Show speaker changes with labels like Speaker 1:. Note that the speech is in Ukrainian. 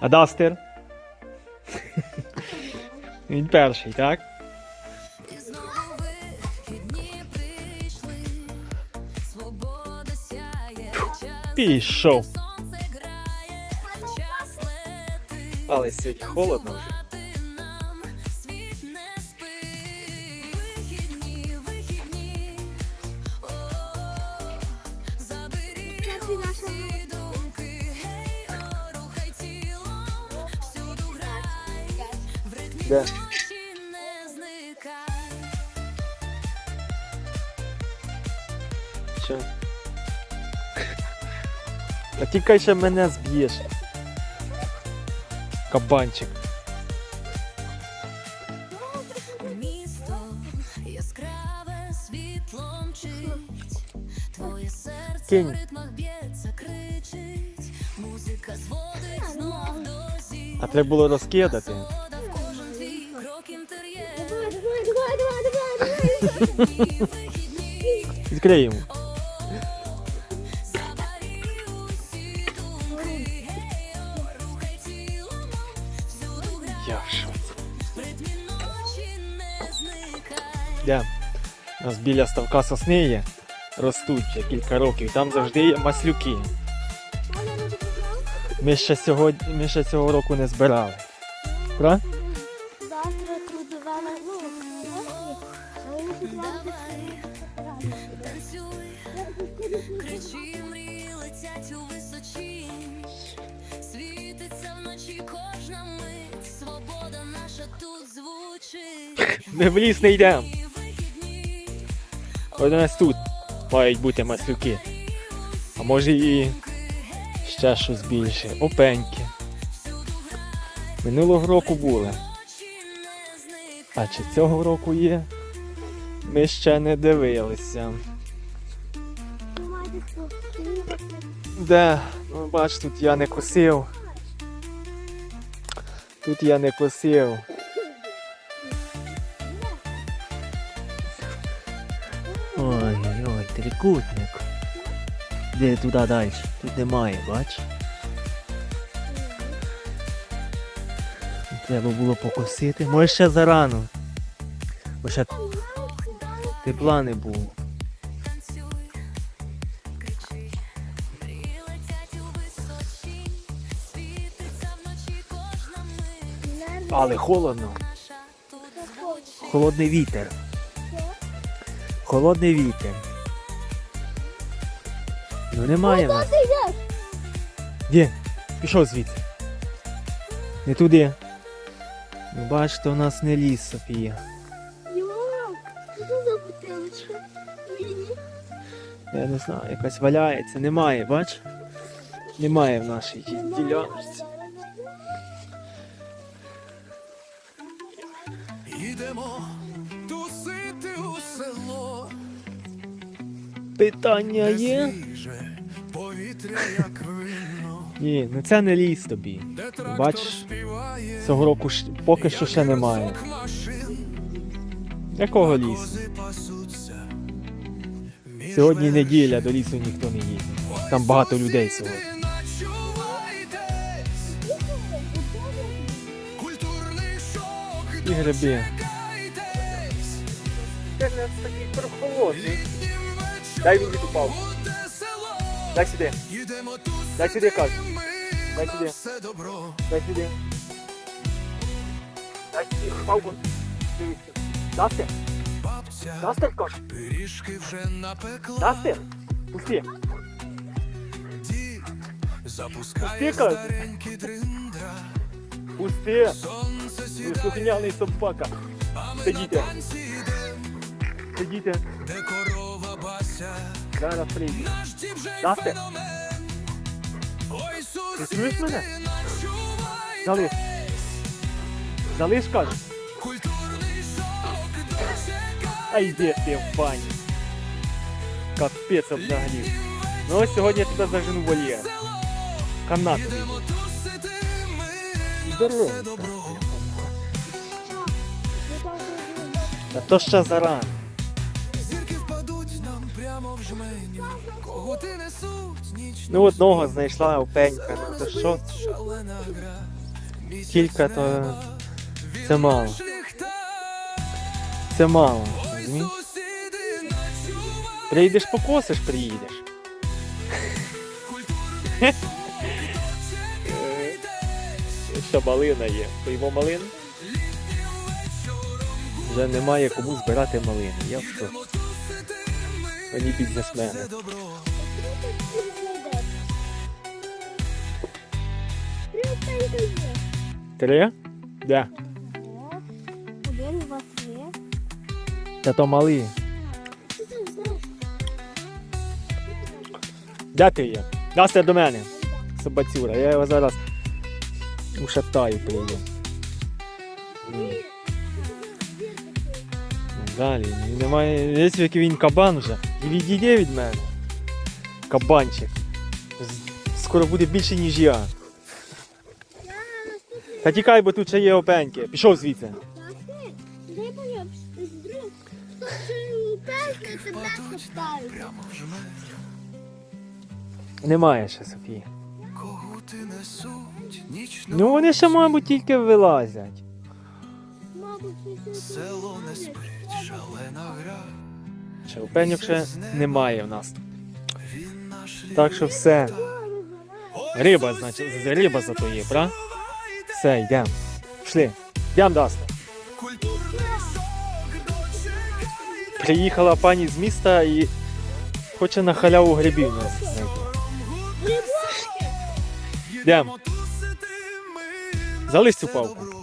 Speaker 1: А Дастер? Він перший, так?
Speaker 2: І знову вихідні прийшли, свобода сяє, час
Speaker 1: Пішов. Але сьогодні холодно вже.
Speaker 2: В ритмі
Speaker 1: Де?
Speaker 2: ночі не зникай.
Speaker 1: Що? Ще мене зб'єш. Кабанчик.
Speaker 2: Місто яскраве світлом мчить, твоє серце
Speaker 1: Кинь.
Speaker 2: в ритмах б'ється, кричить, музика зводить знов до.
Speaker 1: А треба було розкидати.
Speaker 2: Грай,
Speaker 1: Я в шоці. Де? У нас біля ставка сосни є. Ростуть вже кілька років. Там завжди є маслюки. Ми ще, сьогодні, ми ще цього року не збирали. Правда? Ми в ліс не йдемо. От у нас тут мають бути маслюки. А може і ще щось більше. Опеньки. Минулого року були. А чи цього року є? Ми ще не дивилися. Де? Ну, бач, тут я не косив. Тут я не косив. Трикутник. Де туди далі? Тут немає, бач? Треба було покосити. Може ще зарано. Бо ще тепла не було. Але холодно. Холодний вітер. Холодний вітер. Ну немає в нас. Де? Пішов звідси. Не туди. Ну бачите, у нас не ліс, Софія. Я не знаю, якась валяється. Немає, бач? Немає в нашій ді- діляночці.
Speaker 3: Їдемо тусити у село.
Speaker 1: Питання є? Ні, ну це не ліс тобі. Бачиш, Цього року ж поки що ще немає. Якого лісу? Сьогодні неділя, до лісу ніхто не їде. Там багато людей сьогодні. І гриби.
Speaker 3: дочекайтесь.
Speaker 1: Це такий прохолодний. Дай
Speaker 3: вечором
Speaker 1: мені Дай сюди, дай сюди кажу. Дай сюди. Дай сюди. Дай сюди палку. Дасти?
Speaker 3: Бабця
Speaker 1: кажу? Дасти? Пусти.
Speaker 3: Запускає старенький.
Speaker 1: Пусти. Ви слухняний собака. Сидіть. Сидіте.
Speaker 3: де корова.
Speaker 1: Зараз
Speaker 3: діджей
Speaker 1: Дасте? Ти чуєш мене? Залиш. Залиш, кажу. А йди ти в баню. Капець взагалі. Ну ось сьогодні я тебе зажену в вольєр. Канат. Здорово. Та то ще зарано.
Speaker 3: Несуть ніч
Speaker 1: Ну, одного знайшла опенька. Ну то що? Кілька то це мало. Це мало. розумієш?
Speaker 3: Сусіди
Speaker 1: покосиш, приїдеш. Що малина є? Поїмо малину? Вже немає кому збирати малину. Я в шоці. Мені бізнесмени.
Speaker 4: Три?
Speaker 1: Де?
Speaker 4: Один, два, три.
Speaker 1: Та то
Speaker 4: там?
Speaker 1: Де ти є? Настя до мене. Собацюра. Я його зараз ушатаю прийду. Далі. Немає. Десь який він кабан вже. І відійде від мене. Кабанчик. Скоро буде більше, ніж я. Та тікай, бо тут ще є опеньки. Пішов звідси. Немає ще Софії. Ну вони ще, мабуть, тільки вилазять.
Speaker 4: Мабуть,
Speaker 3: Село не спить, гра.
Speaker 1: Ще немає в нас. Так що все. Риба, значить, риба зато є, правда? Все, йдемо. Пішли. Йдемо.
Speaker 3: Культурний.
Speaker 1: Приїхала пані з міста і хоче на халяву грибів нас знайти. Йдемо. Цю палку.